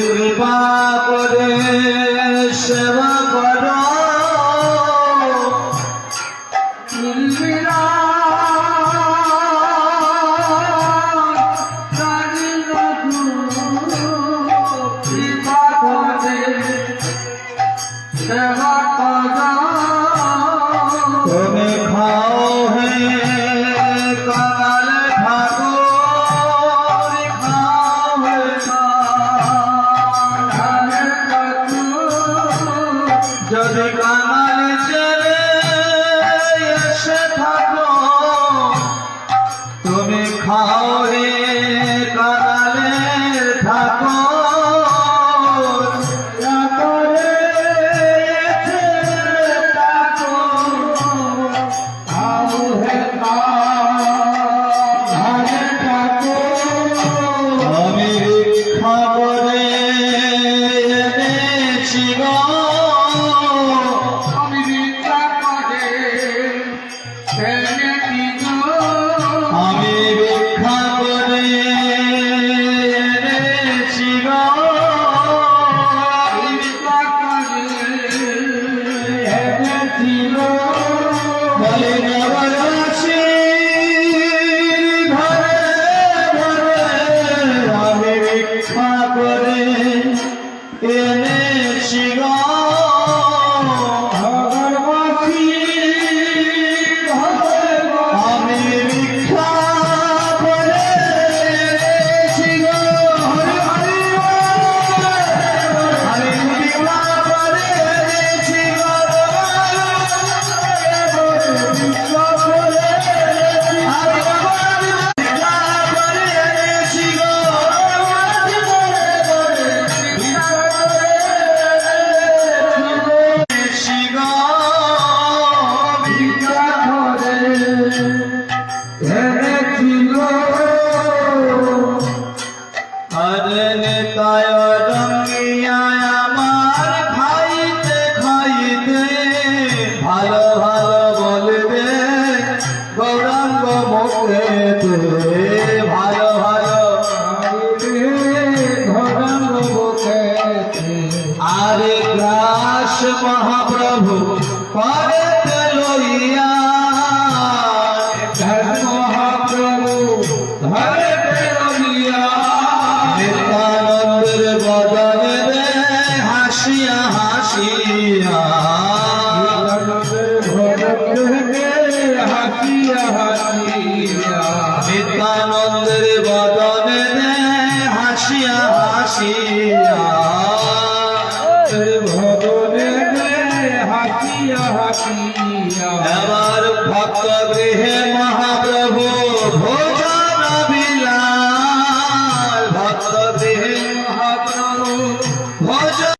কৃপা করে সেবা করে। 好 ीरो নেতায় রঙিয়া আমার খাইতে খাইতে ভালো ভালো বলবে গৌরাঙ্গ মুখে ভালো ভালো গৌরাঙ্গ মুখে আরে দাস মহাপ্রভু করে আমার ভক্ত গৃহে মহাপ্রভু ভোগ